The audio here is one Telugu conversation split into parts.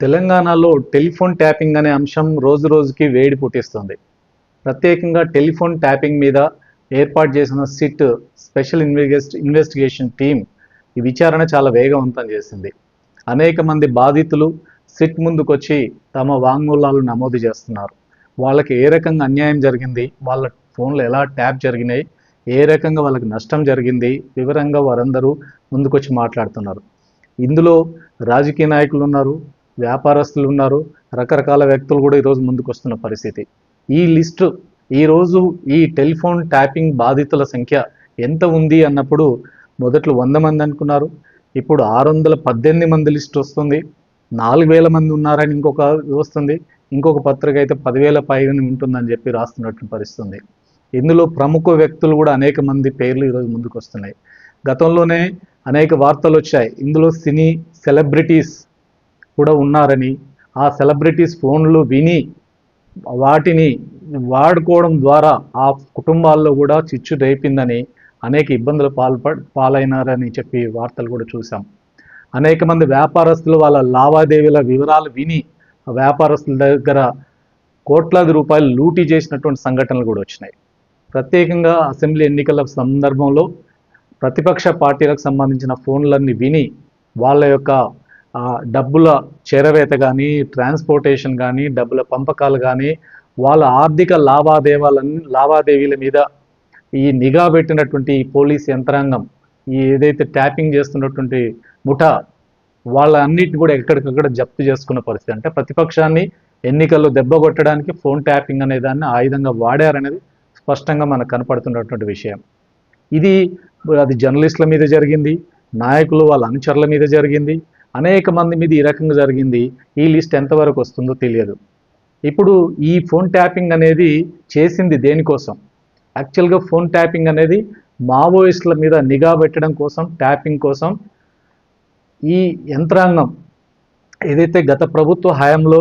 తెలంగాణలో టెలిఫోన్ ట్యాపింగ్ అనే అంశం రోజు రోజుకి వేడి పుట్టిస్తుంది. ప్రత్యేకంగా టెలిఫోన్ ట్యాపింగ్ మీద ఏర్పాటు చేసిన SIT special invest investigation team ఈ విచారణ చాలా వేగవంతం చేసింది. అనేక మంది బాధితులు సిట్ ముందుకొచ్చి తమ వాంగ్మూలాలు నమోదు చేస్తున్నారు. వాళ్ళకి ఏ రకంగా అన్యాయం జరిగింది వాళ్ళ ఫోన్లు ఎలా ట్యాప్ జరిగినాయి ఏ రకంగా వాళ్ళకి నష్టం జరిగింది వివరంగా వారందరూ ముందుకొచ్చి మాట్లాడుతున్నారు. ఇందులో రాజకీయ నాయకులు ఉన్నారు వ్యాపారస్తులు ఉన్నారు రకరకాల వ్యక్తులు కూడా ఈరోజు ముందుకు వస్తున్న పరిస్థితి. ఈ లిస్టు ఈరోజు ఈ టెలిఫోన్ ట్యాపింగ్ బాధితుల సంఖ్య ఎంత ఉంది అన్నప్పుడు మొదట్లో వంద మంది అనుకున్నారు. ఇప్పుడు ఆరు వందల పద్దెనిమిది మంది లిస్ట్ వస్తుంది. నాలుగు వేల మంది ఉన్నారని ఇంకొక వస్తుంది. ఇంకొక పత్రిక అయితే పదివేల పైన ఉంటుందని చెప్పి రాస్తున్నట్టు పరిస్థితుంది. ఇందులో ప్రముఖ వ్యక్తులు కూడా అనేక మంది పేర్లు ఈరోజు ముందుకు వస్తున్నాయి. గతంలోనే అనేక వార్తలు వచ్చాయి. ఇందులో సినీ సెలబ్రిటీస్ కూడా ఉన్నారని ఆ సెలబ్రిటీస్ ఫోన్లు విని వాటిని వాడుకోవడం ద్వారా ఆ కుటుంబాల్లో కూడా చిచ్చు రేపిందని అనేక ఇబ్బందులు పాల్ప పాలైనారని చెప్పి వార్తలు కూడా చూసాం అనేక మంది వ్యాపారస్తులు వాళ్ళ లావాదేవీల వివరాలు విని వ్యాపారస్తుల దగ్గర కోట్లాది రూపాయలు లూటీ చేసినటువంటి సంఘటనలు కూడా వచ్చినాయి. ప్రత్యేకంగా అసెంబ్లీ ఎన్నికల సందర్భంలో ప్రతిపక్ష పార్టీలకు సంబంధించిన ఫోన్లన్నీ విని వాళ్ళ యొక్క డబ్బుల చేరవేత కానీ ట్రాన్స్పోర్టేషన్ కానీ డబ్బుల పంపకాలు కానీ వాళ్ళ ఆర్థిక లావాదేవీలన్నీ లావాదేవీల మీద ఈ నిఘా పెట్టినటువంటి ఈ పోలీస్ యంత్రాంగం ఈ ఏదైతే ట్యాపింగ్ చేస్తున్నటువంటి ముఠా వాళ్ళ అన్నిటిని కూడా ఎక్కడికక్కడ జప్తు చేసుకున్న పరిస్థితి. అంటే ప్రతిపక్షాన్ని ఎన్నికల్లో దెబ్బ కొట్టడానికి ఫోన్ ట్యాపింగ్ అనే దాన్ని ఆయుధంగా వాడారనేది స్పష్టంగా మనకు కనపడుతున్నటువంటి విషయం. ఇది అది జర్నలిస్టుల మీద జరిగింది నాయకులు వాళ్ళ అనుచరుల మీద జరిగింది అనేక మంది మీద ఈ రకంగా జరిగింది. ఈ లిస్ట్ ఎంతవరకు వస్తుందో తెలియదు. ఇప్పుడు ఈ ఫోన్ ట్యాపింగ్ అనేది చేసింది దేనికోసం? యాక్చువల్గా ఫోన్ ట్యాపింగ్ అనేది మావోయిస్టుల మీద నిఘా పెట్టడం కోసం ట్యాపింగ్ కోసం ఈ యంత్రాంగం ఏదైతే గత ప్రభుత్వ హయాంలో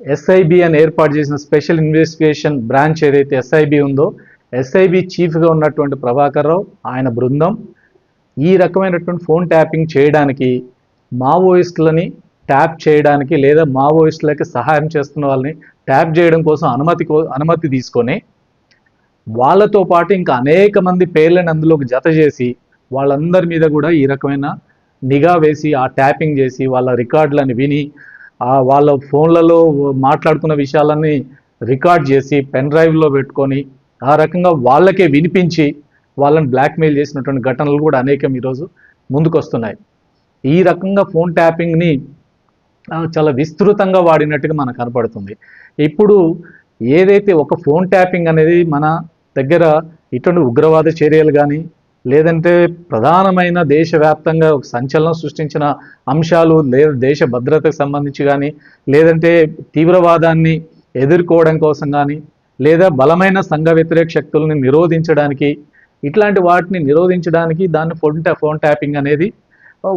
ఎస్ఐబి అని ఏర్పాటు చేసిన స్పెషల్ ఇన్వెస్టిగేషన్ బ్రాంచ్ ఏదైతే ఎస్ఐబి ఉందో ఎస్ఐబి చీఫ్గా ఉన్నటువంటి ప్రభాకర్ రావు ఆయన బృందం ఈ రకమైనటువంటి ఫోన్ ట్యాపింగ్ చేయడానికి మావోయిస్టులని ట్యాప్ చేయడానికి లేదా మావోయిస్టులకి సహాయం చేస్తున్న వాళ్ళని ట్యాప్ చేయడం కోసం అనుమతి కో అనుమతి తీసుకొని వాళ్ళతో పాటు ఇంకా అనేక మంది పేర్లను అందులోకి జత చేసి వాళ్ళందరి మీద కూడా ఈ రకమైన నిఘా వేసి ఆ ట్యాపింగ్ చేసి వాళ్ళ రికార్డులను విని వాళ్ళ ఫోన్లలో మాట్లాడుకున్న విషయాలన్నీ రికార్డ్ చేసి పెన్ డ్రైవ్లో పెట్టుకొని ఆ రకంగా వాళ్ళకే వినిపించి వాళ్ళని బ్లాక్మెయిల్ చేసినటువంటి ఘటనలు కూడా అనేకం ఈరోజు ముందుకొస్తున్నాయి. ఈ రకంగా ఫోన్ ట్యాపింగ్ని చాలా విస్తృతంగా వాడినట్టుగా మనకు కనపడుతుంది. ఇప్పుడు ఏదైతే ఒక ఫోన్ ట్యాపింగ్ అనేది మన దగ్గర ఇటువంటి ఉగ్రవాద చర్యలు కానీ లేదంటే ప్రధానమైన దేశవ్యాప్తంగా ఒక సంచలనం సృష్టించిన అంశాలు లేదా దేశ భద్రతకు సంబంధించి కానీ లేదంటే తీవ్రవాదాన్ని ఎదుర్కోవడం కోసం కానీ లేదా బలమైన సంఘ వ్యతిరేక శక్తుల్ని నిరోధించడానికి ఇట్లాంటి వాటిని నిరోధించడానికి దాన్ని ఫోన్ ఫోన్ ట్యాపింగ్ అనేది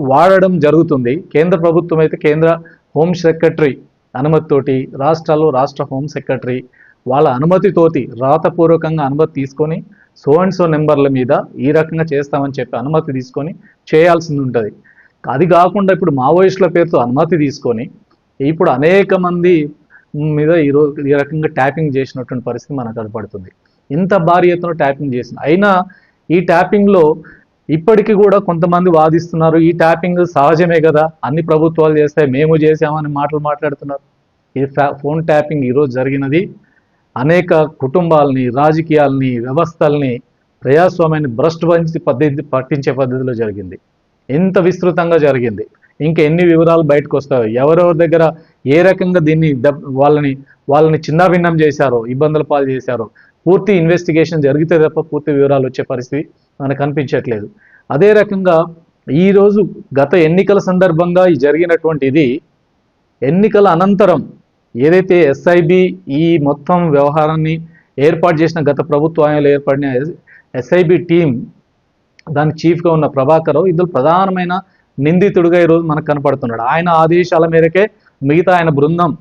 వాడడం జరుగుతుంది. కేంద్ర ప్రభుత్వం అయితే కేంద్ర హోమ్ సెక్రటరీ అనుమతితోటి రాష్ట్రాల్లో రాష్ట్ర హోమ్ సెక్రటరీ వాళ్ళ అనుమతితోటి రాతపూర్వకంగా అనుమతి తీసుకొని సో అండ్ సో నెంబర్ల మీద ఈ రకంగా చేస్తామని చెప్పి అనుమతి తీసుకొని చేయాల్సింది ఉంటుంది. అది కాకుండా ఇప్పుడు మావోయిస్టుల పేరుతో అనుమతి తీసుకొని ఇప్పుడు అనేక మంది మీద ఈరోజు ఈ రకంగా ట్యాపింగ్ చేసినటువంటి పరిస్థితి మనకు కనపడుతుంది. ఇంత భారీ ఎత్తున ట్యాపింగ్ చేసిన అయినా ఈ ట్యాపింగ్లో ఇప్పటికీ కూడా కొంతమంది వాదిస్తున్నారు ఈ ట్యాపింగ్ సహజమే కదా అన్ని ప్రభుత్వాలు చేస్తాయి మేము చేసామని మాటలు మాట్లాడుతున్నారు. ఈ ఫోన్ ట్యాపింగ్ ఈరోజు జరిగినది. అనేక కుటుంబాలని రాజకీయాలని వ్యవస్థల్ని ప్రజాస్వామ్యాన్ని భ్రష్ట్ పంచి పద్ధతి పట్టించే పద్ధతిలో జరిగింది. ఎంత విస్తృతంగా జరిగింది. ఇంకా ఎన్ని వివరాలు బయటకు వస్తాయో ఎవరెవరి దగ్గర ఏ రకంగా దీన్ని వాళ్ళని వాళ్ళని చిన్నాభిన్నం చేశారో ఇబ్బందుల పాలు చేశారో పూర్తి ఇన్వెస్టిగేషన్ జరిగితే తప్ప పూర్తి వివరాలు వచ్చే పరిస్థితి మనకు కనిపించట్లేదు అదే రకంగా ఈరోజు గత ఎన్నికల సందర్భంగా ఈ జరిగినటువంటి ఇది ఎన్నికల అనంతరం ఏదైతే ఎస్ఐబి ఈ మొత్తం వ్యవహారాన్ని ఏర్పాటు చేసిన గత ప్రభుత్వంలో ఏర్పడిన ఎస్ఐబి టీం దాని చీఫ్గా ఉన్న ప్రభాకర్ ఇందులో ప్రధానమైన నిందితుడిగా ఈరోజు మనకు కనపడుతున్నాడు. ఆయన ఆదేశాల మేరకే మిగతా ఆయన బృందం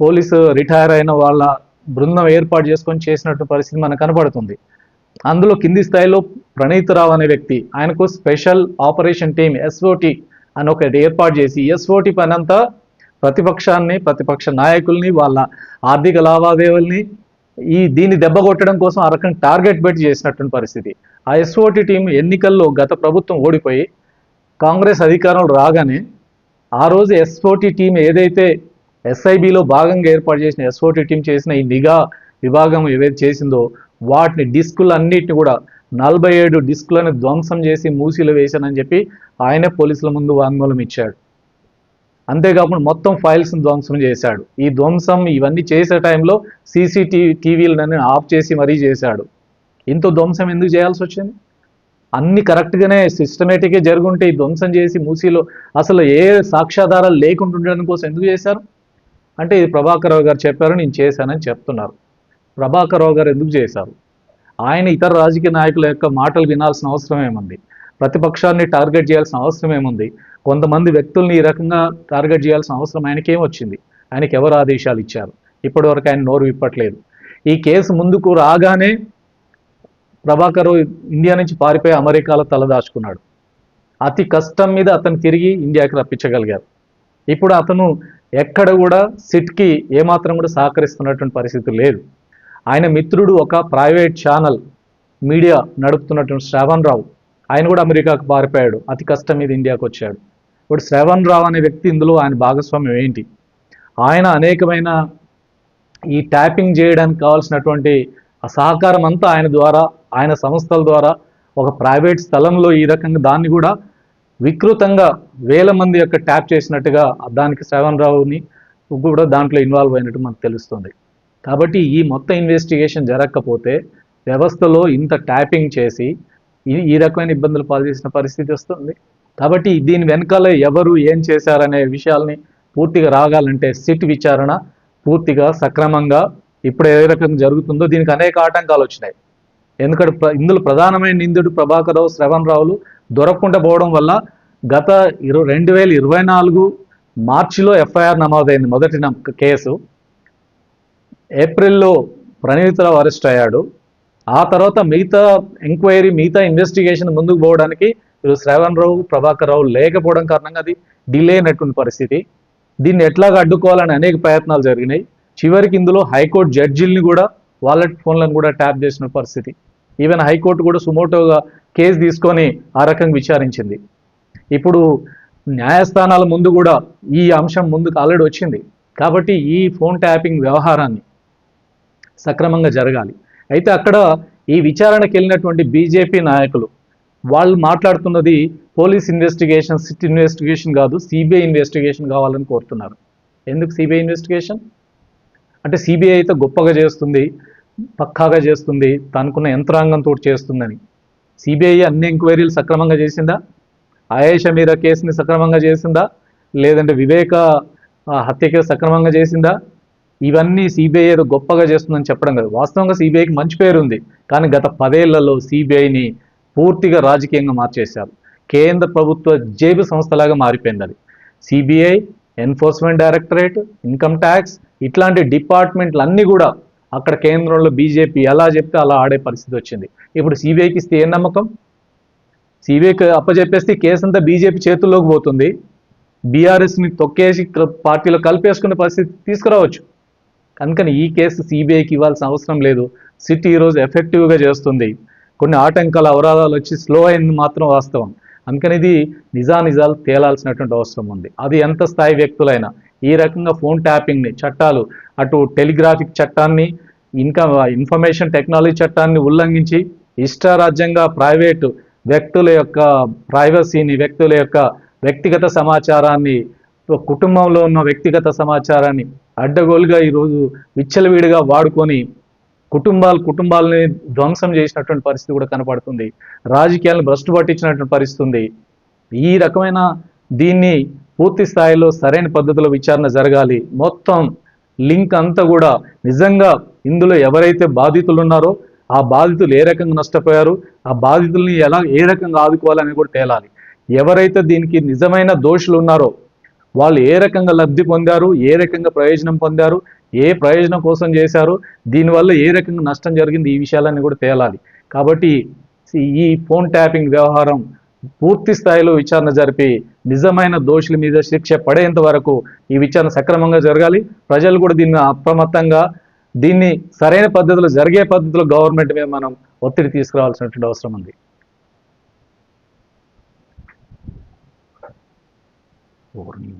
పోలీసు రిటైర్ అయిన వాళ్ళ బృందం ఏర్పాటు చేసుకొని చేసినట్టు పరిస్థితి మనకు కనపడుతుంది. అందులో కింది స్థాయిలో ప్రణీతరావు అనే వ్యక్తి ఆయనకు స్పెషల్ ఆపరేషన్ టీం ఎస్ఓటి అని ఒకటి ఏర్పాటు చేసి ఎస్ఓటి పని అంతా ప్రతిపక్షాన్ని ప్రతిపక్ష నాయకుల్ని వాళ్ళ ఆర్థిక లావాదేవీల్ని ఈ దీన్ని దెబ్బ కొట్టడం కోసం ఆ రకం టార్గెట్ పెట్టి చేసినటువంటి పరిస్థితి. ఆ ఎస్ఓటి టీం ఎన్నికల్లో గత ప్రభుత్వం ఓడిపోయి కాంగ్రెస్ అధికారంలో రాగానే ఆ రోజు ఎస్ఓటి టీం ఏదైతే ఎస్ఐబిలో భాగంగా ఏర్పాటు చేసిన ఎస్ఓటి టీం చేసిన ఈ నిఘా విభాగం ఏవైతే చేసిందో వాటిని డిస్కులు అన్నిటిని కూడా నలభై ఏడు డిస్కులను ధ్వంసం చేసి మూసీలు వేశానని చెప్పి ఆయనే పోలీసుల ముందు వాంగ్మూలం ఇచ్చాడు. అంతేకాకుండా మొత్తం ఫైల్స్ని ధ్వంసం చేశాడు. ఈ ధ్వంసం ఇవన్నీ చేసే టైంలో సీసీటీవీ టీవీలను ఆఫ్ చేసి మరీ చేశాడు. ఇంత ధ్వంసం ఎందుకు చేయాల్సి వచ్చింది? అన్ని కరెక్ట్గానే సిస్టమేటిక్గా జరుగుంటే ఈ ధ్వంసం చేసి మూసీలో అసలు ఏ సాక్ష్యాధారాలు లేకుండా ఉండడం కోసం ఎందుకు చేశారు? అంటే ఇది ప్రభాకర్ గారు చెప్పారు నేను చేశానని చెప్తున్నారు. ప్రభాకర్ గారు ఎందుకు చేశారు? ఆయన ఇతర రాజకీయ నాయకుల యొక్క మాటలు వినాల్సిన అవసరం ఏముంది? ప్రతిపక్షాన్ని టార్గెట్ చేయాల్సిన అవసరం ఏముంది? కొంతమంది వ్యక్తుల్ని ఈ రకంగా టార్గెట్ చేయాల్సిన అవసరం ఆయనకేం వచ్చింది? ఆయనకి ఎవరు ఆదేశాలు ఇచ్చారు? ఇప్పటివరకు ఆయన నోరు విప్పట్లేదు. ఈ కేసు ముందుకు రాగానే ప్రభాకర్ ఇండియా నుంచి పారిపోయి అమెరికాలో తలదాచుకున్నాడు అతి కష్టం మీద అతను తిరిగి ఇండియాకి రప్పించగలిగారు. ఇప్పుడు అతను ఎక్కడ కూడా సిట్కి ఏమాత్రం కూడా సహకరిస్తున్నటువంటి పరిస్థితి లేదు. ఆయన మిత్రుడు ఒక ప్రైవేట్ ఛానల్ మీడియా నడుపుతున్నటువంటి శ్రావణ్ రావు. ఆయన కూడా అమెరికాకు పారిపోయాడు. అతి కష్టం మీద ఇండియాకు వచ్చాడు. ఇప్పుడు శ్రవణ్ రావు అనే వ్యక్తి ఇందులో ఆయన భాగస్వామ్యం ఏంటి? ఆయన అనేకమైన ఈ ట్యాపింగ్ చేయడానికి కావాల్సినటువంటి సహకారం అంతా ఆయన ద్వారా ఆయన సంస్థల ద్వారా ఒక ప్రైవేట్ స్థలంలో ఈ రకంగా దాన్ని కూడా వికృతంగా వేల మంది యొక్క ట్యాప్ చేసినట్టుగా దానికి శ్రవణ్ రావుని కూడా దాంట్లో ఇన్వాల్వ్ అయినట్టు మనకు తెలుస్తుంది. కాబట్టి ఈ మొత్తం ఇన్వెస్టిగేషన్ జరగకపోతే వ్యవస్థలో ఇంత ట్యాపింగ్ చేసి ఈ ఈ రకమైన ఇబ్బందులు పాల్చేసిన పరిస్థితి వస్తుంది. కాబట్టి దీని వెనకాల ఎవరు ఏం చేశారనే విషయాల్ని పూర్తిగా రాగాలంటే సిట్ విచారణ పూర్తిగా సక్రమంగా ఇప్పుడు ఏ రకంగా జరుగుతుందో దీనికి అనేక ఆటంకాలు వచ్చినాయి. ఎందుకంటే ప్ర- ఇందులో ప్రధానమైన నిందుడు ప్రభాకర్ రావు శ్రవణ్ రావులు దొరకకుండా పోవడం వల్ల గత ఇరవై రెండు వేల ఇరవై నాలుగు మార్చిలో ఎఫ్ఐఆర్ నమోదైంది మొదటి కేసు. ఏప్రిల్లో ప్రణీతరావు అరెస్ట్ అయ్యాడు. ఆ తర్వాత మిగతా ఎంక్వైరీ మిగతా ఇన్వెస్టిగేషన్ ముందుకు పోవడానికి వీరు శ్రవణ్ రావు ప్రభాకర్ రావు లేకపోవడం కారణంగా అది డిలే అయినటువంటి పరిస్థితి. దీన్ని ఎట్లాగా అడ్డుకోవాలని అనేక ప్రయత్నాలు జరిగినాయి. చివరికి ఇందులో హైకోర్టు జడ్జిల్ని కూడా వాలెట్ ఫోన్లను కూడా ట్యాప్ చేసిన పరిస్థితి. ఈవెన్ హైకోర్టు కూడా సుమోటోగా కేసు తీసుకొని ఆ రకంగా విచారించింది. ఇప్పుడు న్యాయస్థానాల ముందు కూడా ఈ అంశం ముందుకు ఆల్రెడీ వచ్చింది. కాబట్టి ఈ ఫోన్ ట్యాపింగ్ వ్యవహారాన్ని సక్రమంగా జరగాలి. అయితే అక్కడ ఈ విచారణకు వెళ్ళినటువంటి బీజేపీ నాయకులు వాళ్ళు మాట్లాడుతున్నది పోలీస్ ఇన్వెస్టిగేషన్ సిట్ ఇన్వెస్టిగేషన్ కాదు సిబిఐ ఇన్వెస్టిగేషన్ కావాలని కోరుతున్నారు. ఎందుకు సిబిఐ ఇన్వెస్టిగేషన్ అంటే సిబిఐ అయితే గొప్పగా చేస్తుంది. పక్కాగా చేస్తుంది తనకున్న యంత్రాంగంతో చేస్తుందని. సిబిఐ అన్ని ఎంక్వైరీలు సక్రమంగా చేసిందా? ఆయేష మీద కేసుని సక్రమంగా చేసిందా? లేదంటే వివేక హత్య కేసు సక్రమంగా చేసిందా? ఇవన్నీ సిబిఐ ఏదో గొప్పగా చేస్తుందని చెప్పడం కాదు. వాస్తవంగా సిబిఐకి మంచి పేరు ఉంది కానీ గత పదేళ్ళలో సిబిఐని పూర్తిగా రాజకీయంగా మార్చేశారు. కేంద్ర ప్రభుత్వ జేబు సంస్థలాగా మారిపోయింది అది. CBI enforcement directorate income tax ఇట్లాంటి డిపార్ట్మెంట్లు అన్నీ కూడా అక్కడ కేంద్రంలో బీజేపీ ఎలా చెప్తే అలా ఆడే పరిస్థితి వచ్చింది. ఇప్పుడు సిబిఐకి ఇస్తే ఏం నమ్మకం? సిబిఐకి అప్పచెప్పేస్తే కేసు అంతా బీజేపీ చేతుల్లోకి పోతుంది. బీఆర్ఎస్ని తొక్కేసి పార్టీలో కలిపేసుకునే పరిస్థితి తీసుకురావచ్చు. అందుకని ఈ కేసు సిబిఐకి ఇవ్వాల్సిన అవసరం లేదు. సిటీ ఈరోజు ఎఫెక్టివ్గా చేస్తుంది. కొన్ని ఆటంకాల అవరాధాలు వచ్చి స్లో అయింది మాత్రం వాస్తవం. అందుకని ఇది నిజానిజాలు తేలాల్సినటువంటి అవసరం ఉంది. అది ఎంత స్థాయి వ్యక్తులైనా. ఈ రకంగా ఫోన్ ట్యాపింగ్ని చట్టాలు అటు టెలిగ్రాఫిక్ చట్టాన్ని ఇంకా ఇన్ఫర్మేషన్ టెక్నాలజీ చట్టాన్ని ఉల్లంఘించి ఇష్టారాజ్యంగా ప్రైవేటు వ్యక్తుల యొక్క ప్రైవసీని వ్యక్తుల యొక్క వ్యక్తిగత సమాచారాన్ని కుటుంబంలో ఉన్న వ్యక్తిగత సమాచారాన్ని అడ్డగోలుగా ఈరోజు విచ్చలవిడిగా వాడుకొని కుటుంబాలు కుటుంబాలని ధ్వంసం చేసినటువంటి పరిస్థితి కూడా కనపడుతుంది. రాజకీయాలను భ్రష్టు పట్టించినటువంటి పరిస్థితి ఉంది. ఈ రకమైన దీన్ని పూర్తి స్థాయిలో సరైన పద్ధతిలో విచారణ జరగాలి. మొత్తం లింక్ అంతా కూడా నిజంగా ఇందులో ఎవరైతే బాధితులు ఉన్నారో ఆ బాధితులు ఏ రకంగా నష్టపోయారు ఆ బాధితుల్ని ఎలా ఏ రకంగా ఆదుకోవాలని కూడా తేలాలి. ఎవరైతే దీనికి నిజమైన దోషులు ఉన్నారో వాళ్ళు ఏ రకంగా లబ్ధి పొందారు ఏ రకంగా ప్రయోజనం పొందారు ఏ ప్రయోజనం కోసం చేశారు దీనివల్ల ఏ రకంగా నష్టం జరిగింది ఈ విషయాలన్నీ కూడా తేలాలి. కాబట్టి ఈ ఫోన్ ట్యాపింగ్ వ్యవహారం పూర్తి స్థాయిలో విచారణ జరిపి నిజమైన దోషుల మీద శిక్ష పడేంత వరకు ఈ విచారణ సక్రమంగా జరగాలి. ప్రజలు కూడా దీన్ని అప్రమత్తంగా దీన్ని సరైన పద్ధతిలో జరిగే పద్ధతిలో గవర్నమెంట్ మీద మనం ఒత్తిడి తీసుకురావాల్సినటువంటి అవసరం ఉంది. ఓర్ని